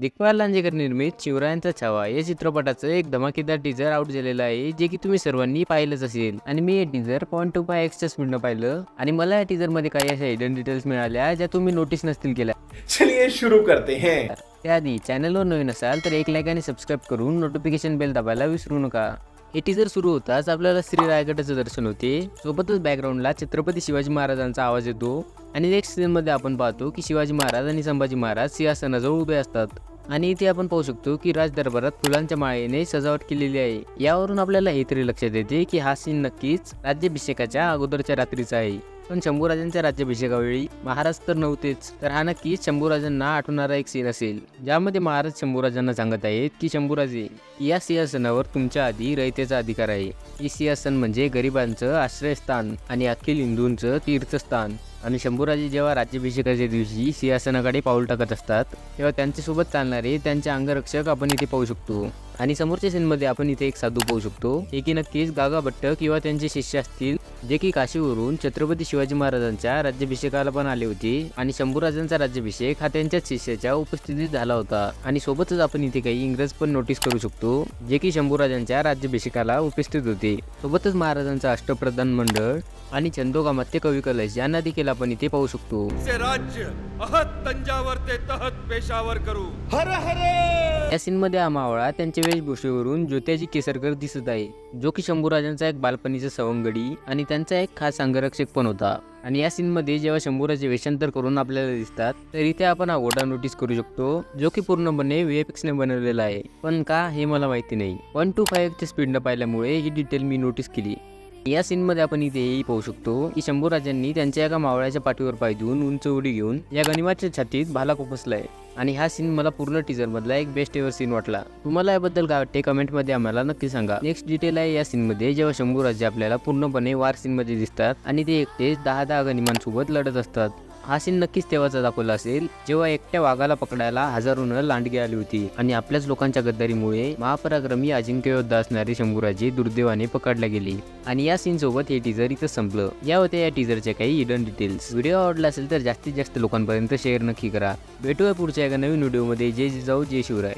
दिग्पाल लांजेकर निर्मित शिवरायांचा छावा. या चित्रपटाचं एक धमाकेदार टीजर आउट झालेलं आहे जे की तुम्ही सर्वांनी पाहिलंच असेल. आणि मी हे टीजर पॉईंट टू फाय एक्सच्या स्पीडनं पाहिलं. आणि मला या टीजरमध्ये काही अशा हिडन डिटेल्स मिळाल्या ज्या तुम्ही नोटीस नसतील केल्या. चलिए शुरू करते हैं. त्याआधी चॅनलवर नवीन असाल तर एक लाईक आणि सबस्क्राईब करून नोटिफिकेशन बेल दाबायला विसरू नका. हे टीजर सुरू होताच आपल्याला श्री रायगडाचं दर्शन होते. सोबतच बॅकग्राऊंडला छत्रपती शिवाजी महाराजांचा आवाज येतो. आणि नेक्स्ट सीनमध्ये आपण पाहतो की शिवाजी महाराज आणि संभाजी महाराज सिंहासनाजवळ उभे असतात. आणि इथे आपण पाहू शकतो की राज दरबारात फुलांच्या माळेने सजावट केलेली आहे. यावरून आपल्याला हे तरी लक्षात येते की हा सीन नक्कीच राज्याभिषेकाच्या अगोदरच्या रात्रीचा आहे. पण शंभूराजांच्या राज्याभिषेकावेळी महाराज तर नव्हतेच तर हा नक्कीच शंभूराजांना आठवणारा एक सीन असेल ज्यामध्ये महाराज शंभूराजांना सांगत आहेत की शंभूराजे या सिंहासनावर तुमच्या आधी रयतेचा अधिकार आहे. हे सिंहासन म्हणजे गरिबांचं आश्रयस्थान आणि अखिल हिंदूंचं तीर्थस्थान. आणि शंभूराजे जेव्हा राज्याभिषेकाच्या दिवशी सिंहासनाकडे पाऊल टाकत असतात तेव्हा त्यांच्यासोबत चालणारे त्यांचे अंगरक्षक आपण इथे पाहू शकतो. आणि समोरच्या सीनमध्ये आपण इथे एक साधू पाहू शकतो. हे की नक्कीच गागा भट्ट किंवा त्यांचे शिष्य असतील जे की काशीवरून छत्रपती शिवाजी महाराजांच्या राज्याभिषेकाला पण आले होते आणि शंभूराजांचा राज्याभिषेक हा त्यांच्याच शिष्याच्या उपस्थितीत झाला होता. आणि सोबतच आपण इथे काही इंग्रज पण नोटीस करू शकतो जे की शंभूराजांच्या राज्याभिषेकाला उपस्थित होते. सोबतच महाराजांचा अष्टप्रधान मंडळ आणि चंदोगामात्य कवी कलश यांना देखील आपण इथे पाहू शकतो. राज्य अहत तंजावर ते तहत पेशावर करू. या सीनमध्ये हा मावळा त्यांच्या वेशभूषेवरून ज्योत्याजी केसरकर दिसत आहे जो की शंभूराजांचा एक बालपणीचा सवंगडी आणि त्यांचा एक खास अंगरक्षक पण होता. आणि या सीनमध्ये जेव्हा शंभूराजे वेषांतर करून आपल्याला दिसतात तर इथे आपण हा घोडा नोटीस करू शकतो जो की पूर्णपणे ने बनवलेला आहे. पण का हे मला माहिती नाही. वन टू फायव्हच्या स्पीडनं पाहिल्यामुळे ही डिटेल मी नोटीस केली. या सीनमध्ये आपण इथे पाहू शकतो की शंभू राजांनी त्यांच्या एका मावळ्याच्या पाठीवर पाय देऊन उंच उडी घेऊन या गनिमाच्या छातीत भाला खुपसलाय आणि हा सीन मला पूर्ण टीजर मधला एक बेस्ट एव्हर सीन वाटला. तुम्हाला याबद्दल काय वाटते? कमेंटमध्ये आम्हाला नक्की सांगा. नेक्स्ट डिटेल आहे या सीनमध्ये जेव्हा शंभू राजे आपल्याला पूर्णपणे वार सीनमध्ये दिसतात आणि ते एकटेच दहा दहा गनिमांसोबत लढत असतात. हा सीन नक्कीच तेव्हाचा दाखवला असेल. जेव्हा एकट्या वाघाला पकडायला हजारोनं लांडगी आली होती आणि आपल्याच लोकांच्या गद्दारीमुळे महापराक्रमी अजिंक्य योद्धा असणारे शंभूराजे दुर्दैवाने पकडल्या गेली. आणि या सीन सोबत हे टीजर इथं संपलं. या होत्या या टीजरच्या काही हिडन डिटेल्स व्हिडिओ आवडला असेल तर जास्तीत जास्त लोकांपर्यंत शेअर नक्की करा. भेटूया पुढच्या एका नवीन व्हिडिओमध्ये जय जिजाऊ जय शिवराय.